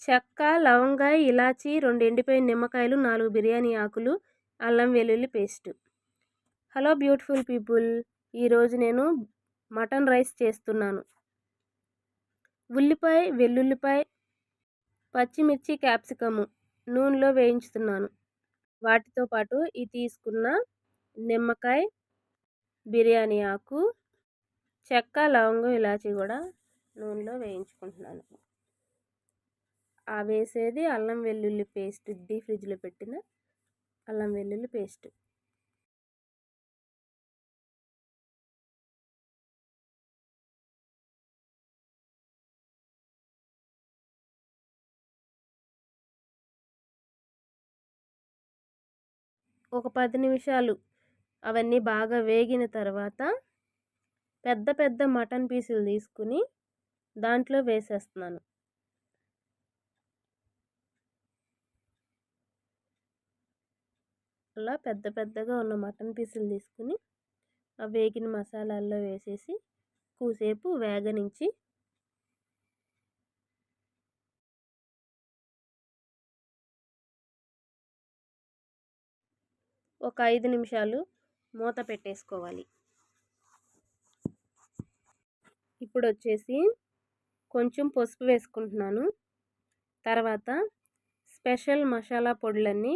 చెక్క లవంగ ఇలాచి రెండు ఎండిపోయిన నిమ్మకాయలు నాలుగు బిర్యానీ ఆకులు అల్లం వెల్లుల్లి పేస్ట్. హలో బ్యూటిఫుల్ పీపుల్ ఈరోజు నేను మటన్ రైస్ చేస్తున్నాను. ఉల్లిపాయ వెల్లుల్లిపాయ పచ్చిమిర్చి క్యాప్సికము నూనెలో వేయించుతున్నాను. వాటితో పాటు ఈ తీసుకున్న నిమ్మకాయ బిర్యానీ ఆకు చెక్క లవంగం ఇలాచి కూడా నూనెలో వేయించుకుంటున్నాను. వేసేది అల్లం వెల్లుల్లి పేస్ట్ డీ ఫ్రిడ్జ్లో పెట్టిన అల్లం వెల్లుల్లి పేస్ట్. ఒక పది నిమిషాలు అవన్నీ బాగా వేగిన తర్వాత పెద్ద పెద్ద మటన్ పీసులు తీసుకుని దాంట్లో వేసేస్తున్నాను. అలా పెద్ద పెద్దగా ఉన్న మటన్ పీసులు తీసుకుని ఆ వేగిన మసాలాల్లో వేసేసి కూసేపు వేగనించి ఒక ఐదు నిమిషాలు మూత పెట్టేసుకోవాలి. ఇప్పుడు వచ్చేసి కొంచెం పసుపు వేసుకుంటున్నాను. తర్వాత స్పెషల్ మసాలా పొడులన్నీ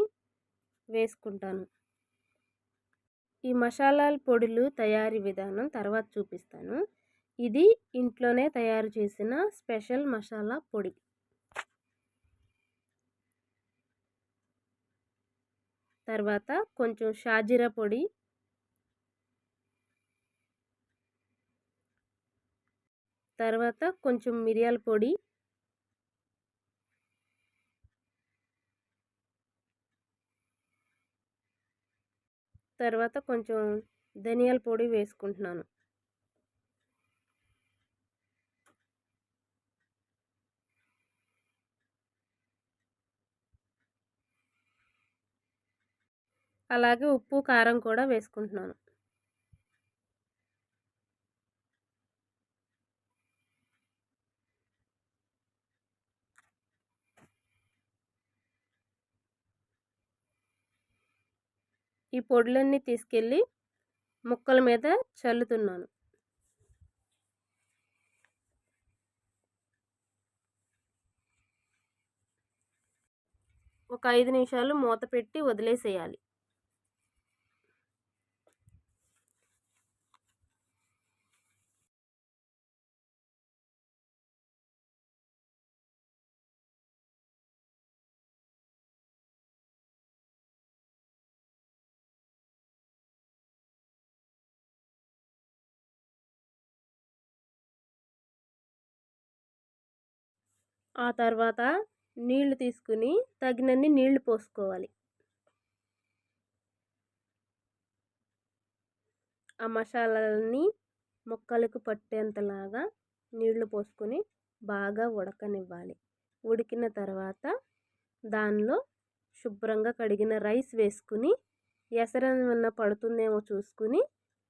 వేసుకుంటాను. ఈ మసాలాల పొడులు తయారీ విధానం తర్వాత చూపిస్తాను. ఇది ఇంట్లోనే తయారు చేసిన స్పెషల్ మసాలా పొడి. తర్వాత కొంచెం షాజీరా పొడి. తర్వాత కొంచెం మిరియాల పొడి. తర్వాత కొంచెం ధనియాల పొడి వేసుకుంటున్నాను. అలాగే ఉప్పు కారం కూడా వేసుకుంటున్నాను. ఈ పొడులన్నీ తీసుకెళ్ళి ముక్కల మీద చల్లుతున్నాను. ఒక ఐదు నిమిషాలు మూత పెట్టి వదిలేసేయాలి. ఆ తర్వాత నీళ్ళు తీసుకుని తగినన్ని నీళ్ళు పోసుకోవాలి. ఆ మసాలాలని మొక్కలకు పట్టేంతలాగా నీళ్ళు పోసుకొని బాగా ఉడకనివ్వాలి. ఉడికిన తర్వాత దానిలో శుభ్రంగా కడిగిన రైస్ వేసుకుని ఎసరేమన్నా పడుతుందేమో చూసుకుని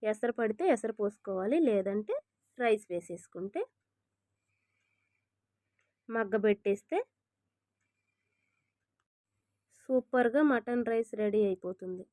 ఎసరు పడితే ఎసరు పోసుకోవాలి లేదంటే రైస్ వేసేసుకుంటే మగ్గబెట్టేస్తే సూపర్గా మటన్ రైస్ రెడీ అయిపోతుంది.